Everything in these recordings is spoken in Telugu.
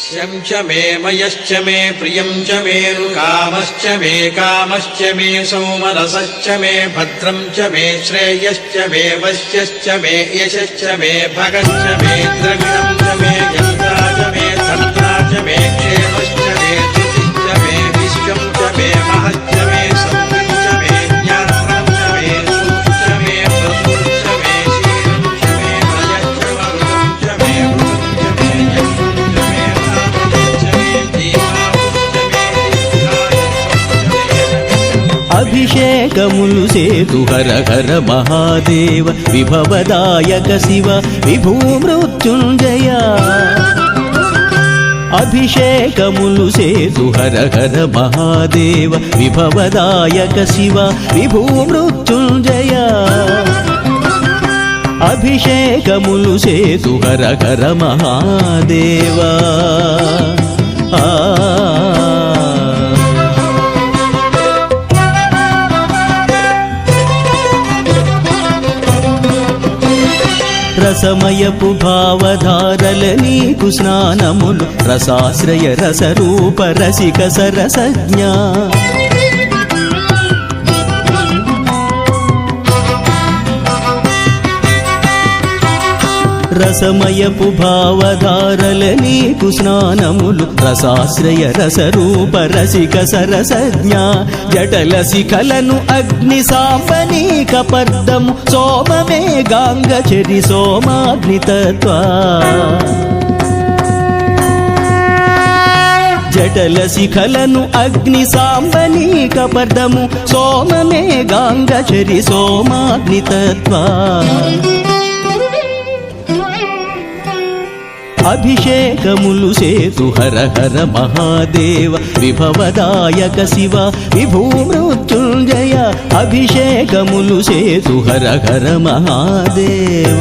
श्यं च मे मयश्च मे प्रियं च मे कामश्च मे कामश्च मे सोमरसश्च मे भद्रं च मे श्रेयश्च मे वश्यश्च मे यशश्च मे भगश्च मे द्रविणं च मे అభిషేకములు సేతు హర హర మహాదేవ విభవదాయక శివ విభూ మృత్యుంజయ. అభిషేకములు సేతు హర హర మహాదేవ విభవదాయక శివ విభూ మృత్యుంజయ. అభిషేకములు సేతు హర హర మహాదేవా. ఆ రసమయపు భావధారల నీకు స్నానములు రసాశ్రయ రసరూప రసిక సరసజ్ఞా. రసమయపు భావధారల నీకు స్నానములు. రసాశ్రయ రసరూప రసిక సరసజ్ఞ. జటల శిఖలను అగ్ని సాంబనీక పర్దము. సోమమే గాంగ గాంగచరి సోమాగ్నితత్వా జటల శిఖలను అగ్ని సాంబనీక పర్దము. సోమమే గాంగచరి సోమాగ్నితత్వా అభిషేకములు సేతు హర హర మహాదేవ విభవదాయక శివ విభూమృత్యుంజయ అభిషేకములు సేతు హర హర మహాదేవ.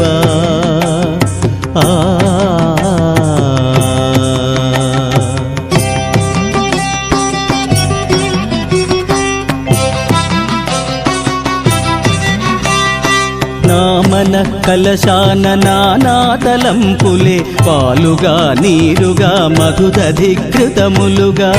ఆ మన కలశాన నానాతలంపులే పాలుగా నీరుగా మధుదధికృతములుగా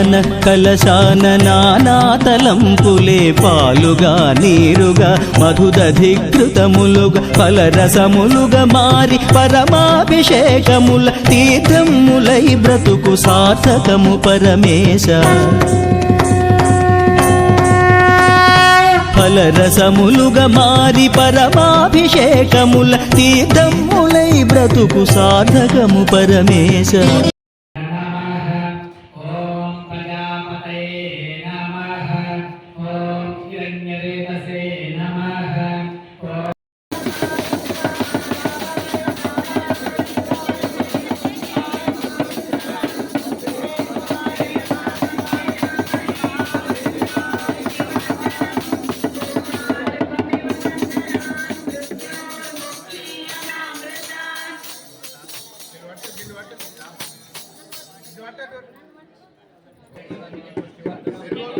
మన కలశాన నానాతలంపులే పాలుగా నీరుగా మధుదధికృతములుగా ఫలరసములుగా మారి పరమాభిషేకముల తీర్థములై బ్రతుకు సార్థకము పరమేశ. ఫలరసములుగా మారి పరమాభిషేకముల తీర్థములై బ్రతుకు సార్థకము పరమేశ. Gracias.